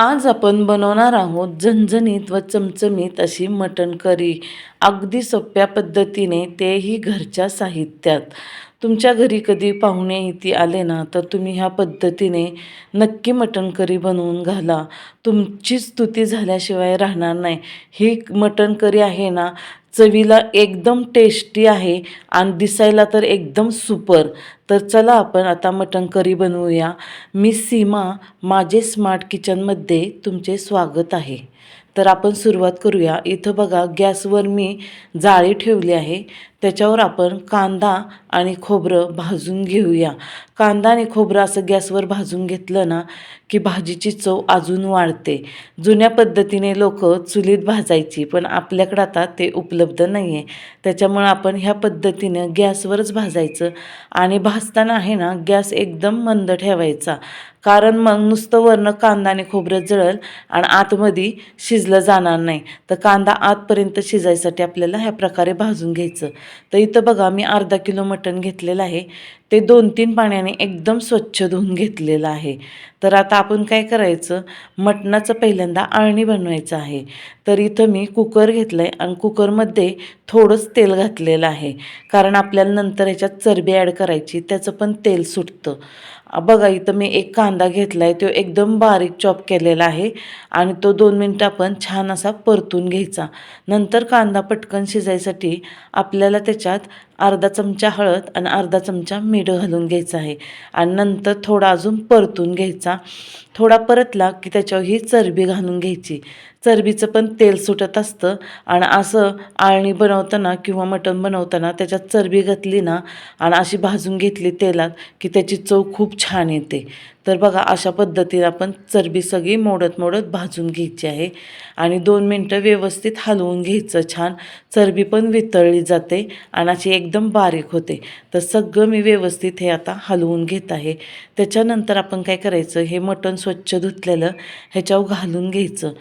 आज आपण बनवणार आहोत झणझणीत व चमचमीत अशी मटण करी. अगदी सोप्या पद्धतीने तेही घरच्या साहित्यात. तुमच्या घरी कधी पाहुणे इथे आले ना तर तुम्ही ह्या पद्धतीने नक्की मटण करी बनवून घाला. तुमची स्तुती झाल्याशिवाय राहणार नाही. ही मटण करी आहे ना चवीला एकदम टेस्टी आहे आणि दिसायला तर एकदम सुपर तर चला आपण आता मटण करी बनवूया. मी सीमा माझे स्मार्ट किचनमध्ये तुमचे स्वागत आहे. तर आपण सुरुवात करूया. इथं बघा गॅसवर मी जाळी ठेवली आहे. त्याच्यावर आपण कांदा आणि खोबरं भाजून घेऊया. कांदा आणि खोबरं असं गॅसवर भाजून घेतलं ना की भाजीची चव अजून वाढते. जुन्या पद्धतीने लोक चुलीत भाजायची पण आपल्याकडं आता ते उपलब्ध नाही आहे त्याच्यामुळं आपण ह्या पद्धतीनं गॅसवरच भाजायचं. आणि भाजताना आहे ना गॅस एकदम मंद ठेवायचा. कारण मग नुसतं वरनं कांदा आणि खोबरं जळल आणि आतमध्ये शिजलं जाणार नाही. तर कांदा आतपर्यंत शिजायसाठी आपल्याला ह्या प्रकारे भाजून घ्यायचं. तर इथं बघा मी अर्धा किलो मटण घेतलेलं आहे. ते दोन तीन पाण्याने एकदम स्वच्छ धुवून घेतलेलं आहे. तर आता आपण काय करायचं? मटणाचं पहिल्यांदा आळणी बनवायचं आहे. तर इथं मी कुकर घेतलं आहे आणि कुकरमध्ये थोडंच तेल घातलेलं आहे. कारण आपल्याला नंतर ह्याच्यात चरबी ॲड करायची त्याचं पण तेल सुटतं. बघा इथं मी एक कांदा घेतला आहे तो एकदम बारीक चॉप केलेला आहे आणि तो दोन मिनटं आपण छान असा परतून घ्यायचा. नंतर कांदा पटकन शिजायसाठी आपल्याला त्याच्यात अर्धा चमचा हळद आणि अर्धा चमचा मीठ घालून घ्यायचं आहे. आणि नंतर थोडा अजून परतून घ्यायचा. थोडा परतला की त्याच्यावर ही चरबी घालून घ्यायची. चरबीचं पण तेल सुटत असतं. आणि असं आळणी बनवताना किंवा मटण बनवताना त्याच्यात चरबी घातली ना आणि अशी भाजून घेतली तेलात की त्याची चव खूप छान येते. तर बघा अशा पद्धतीने आपण चरबी सगळी मोडत मोडत भाजून घ्यायची आहे. आणि दोन मिनटं व्यवस्थित हलवून घ्यायचं छान. चरबी पण वितळली जाते आणि अशी एकदम बारीक होते. तर सगळं मी व्यवस्थित हे आता हलवून घेत आहे. त्याच्यानंतर आपण काय करायचं हे मटण स्वच्छ धुतलेलं ह्याच्यावर घालून घ्यायचं.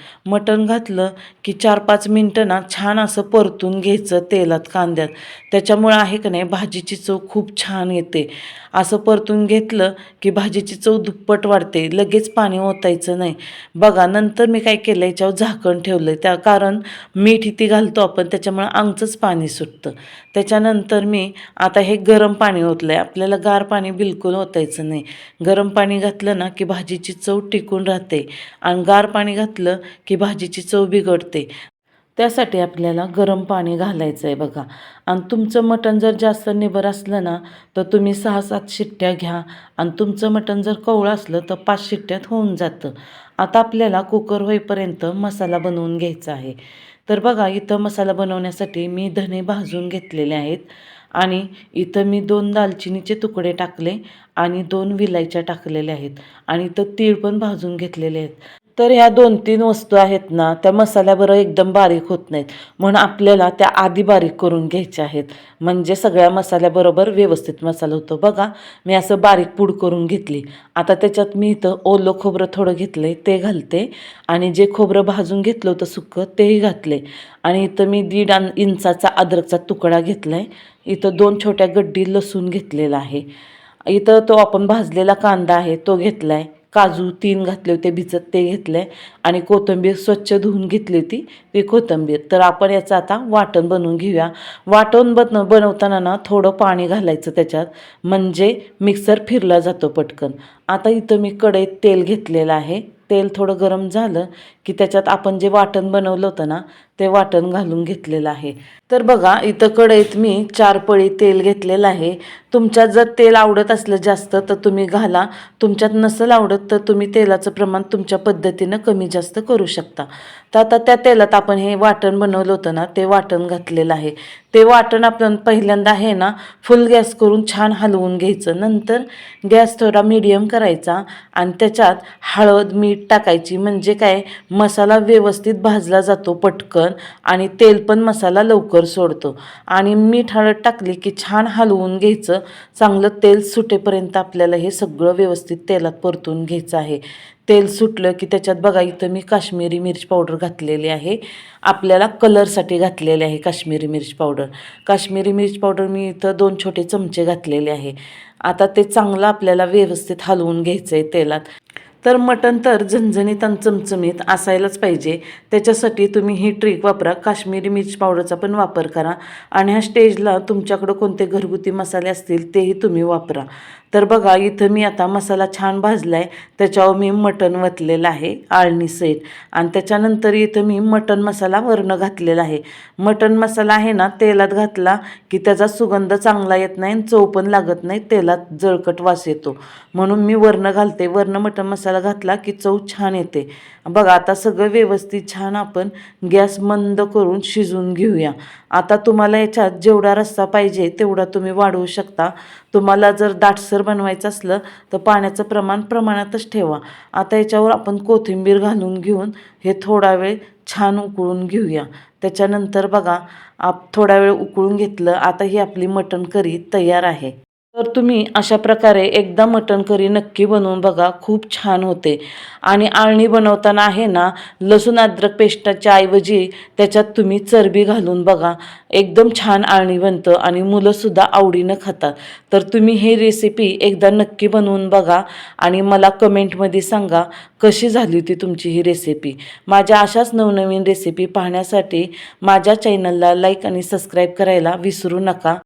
मटण घातलं की चार पाच मिनटं ना छान असं परतून घ्यायचं तेलात कांद्यात. त्याच्यामुळं आहे का नाही भाजीची चव खूप छान येते. असं परतून घेतलं की भाजीची चव दुप्पट वाढते. लगेच पाणी ओतायचं नाही. बघा नंतर मी काय केलं याच्यावर झाकण ठेवलं त्या कारण मीठ इथे घालतो आपण त्याच्यामुळं आमचंच पाणी सुटतं. त्याच्यानंतर मी आता हे गरम पाणी ओतलं आहे आपल्याला गार पाणी बिलकुल ओतायचं नाही. गरम पाणी घातलं ना की भाजीची चव टिकून राहते. आणि गार पाणी घातलं की भाजीची चव बिघडते. त्यासाठी आपल्याला गरम पाणी घालायचं आहे बघा. आणि तुमचं मटण जर जास्त निबर असलं ना तर तुम्ही सहा सात शिट्ट्या घ्या. आणि तुमचं मटण जर कवळं असलं तर पाच शिट्ट्यात होऊन जातं. आता आपल्याला कुकर होईपर्यंत मसाला बनवून घ्यायचा आहे. तर बघा इथं मसाला बनवण्यासाठी मी धने भाजून घेतलेले आहेत. आणि इथं मी दोन दालचिनीचे तुकडे टाकले आणि दोन विलायच्या टाकलेल्या आहेत. आणि इथं तीळ पण भाजून घेतलेले आहेत. तर ह्या दोन तीन वस्तू आहेत ना त्या मसाल्याबरोबर एकदम बारीक होत नाहीत. म्हणून आपल्याला त्या आधी बारीक करून घ्यायच्या आहेत. म्हणजे सगळ्या मसाल्याबरोबर व्यवस्थित मसाला होतो. बघा मी असं बारीक पूड करून घेतली. आता त्याच्यात मी इथं ओलं खोबरं थोडं घेतलं ते घालते. आणि जे खोबरं भाजून घेतलं होतं सुक्कं तेही घातले आणि इथं मी दीड अन- इंचाचा अद्रकचा तुकडा घेतला आहे इथं दोन छोट्या गड्डी लसूण घेतलेला आहे. इथं तो आपण भाजलेला कांदा आहे तो घेतला आहे काजू तीन घातले होते भिजत ते घेतले आणि कोथिंबीर स्वच्छ धुवून घेतली होती ती कोथिंबीर. तर आपण याचं आता वाटण बनवून घेऊया. वाटण बन बनवताना ना थोडं पाणी घालायचं त्याच्यात म्हणजे मिक्सर फिरला जातो पटकन. आता इथं मी कढईत तेल घेतलेलं आहे. तेल थोडं गरम झालं की त्याच्यात आपण जे वाटण बनवलं होतं ना ते वाटण घालून घेतलेलं आहे. तर बघा इथं कढईत मी चार पळी तेल घेतलेलं आहे. तुमच्यात जर तेल आवडत असलं जास्त तर तुम्ही घाला. तुमच्यात नसेल आवडत तर तुम्ही तेलाचं प्रमाण तुमच्या पद्धतीनं कमी जास्त करू शकता. तर आता त्या तेलात आपण हे वाटण बनवलं होतं ना ते वाटण घातलेलं आहे. ते वाटण आपण पहिल्यांदा आहे ना फुल गॅस करून छान हलवून घ्यायचं. नंतर गॅस थोडा मीडियम करायचा आणि त्याच्यात हळद मीठ टाकायची. म्हणजे काय? मसाला व्यवस्थित भाजला जातो पटकन. आणि तेल पण मसाला लवकर सोडतो. आणि मीठ हळद टाकली की छान हलवून घ्यायचं. चांगलं तेल सुटेपर्यंत आपल्याला हे सगळं व्यवस्थित तेलात परतून घ्यायचं आहे. तेल सुटलं की त्याच्यात बघा इथं मी काश्मीरी मिरच पावडर घातलेली आहे. आपल्याला कलरसाठी घातलेले आहे काश्मीरी मिरच पावडर. काश्मीरी मिरच पावडर मी इथं दोन छोटे चमचे घातलेले आहे. आता ते चांगलं आपल्याला व्यवस्थित हलवून घ्यायचं आहे तेलात. तर मटण तर झणझणीत आणि चमचमीत असायलाच पाहिजे. त्याच्यासाठी तुम्ही ही ट्रिक वापरा. काश्मीरी मिर्च पावडरचा पण वापर करा. आणि ह्या स्टेजला तुमच्याकडं कोणते घरगुती मसाले असतील तेही तुम्ही वापरा. तर बघा इथं मी आता मसाला छान भाजला आहे त्याच्यावर मी मटण वतलेलं आहे आळणी सेट. आणि त्याच्यानंतर इथं मी मटण मसाला वरण घातलेला आहे. मटण मसाला आहे ना तेलात घातला की त्याचा सुगंध चांगला येत नाही आणि चव पण लागत नाही तेलात जळकट वास येतो. म्हणून मी वरणं घालते. वरणं मटण मसाला घातला की चव छान येते. बघा आता सगळं व्यवस्थित छान आपण गॅस मंद करून शिजून घेऊया. आता तुम्हाला याच्यात जेवढा रस्सा पाहिजे तेवढा तुम्ही वाढवू शकता. तुम्हाला जर दाटसर बनवायचं असलं तर पाण्याचं प्रमाण प्रमाणातच ठेवा. आता याच्यावर आपण कोथिंबीर घालून घेऊन हे थोडा वेळ छान उकळून घेऊया. त्याच्यानंतर बघा आप थोडा वेळ उकळून घेतलं आता ही आपली मटण करी तयार आहे. तर तुम्ही अशा प्रकारे एकदा मटण करी नक्की बनवून बघा खूप छान होते. आणि आळणी बनवताना आहे ना लसूण अद्रक पेस्टाच्या ऐवजी त्याच्यात तुम्ही चरबी घालून बघा. एकदम छान आळणी बनतं आणि मुलंसुद्धा आवडीनं खातात. तर तुम्ही ही रेसिपी एकदा नक्की बनवून बघा आणि मला कमेंटमध्ये सांगा कशी झाली होती तुमची ही रेसिपी माझ्या अशाच नवनवीन रेसिपी पाहण्यासाठी माझ्या चॅनलला लाईक आणि सबस्क्राईब करायला विसरू नका.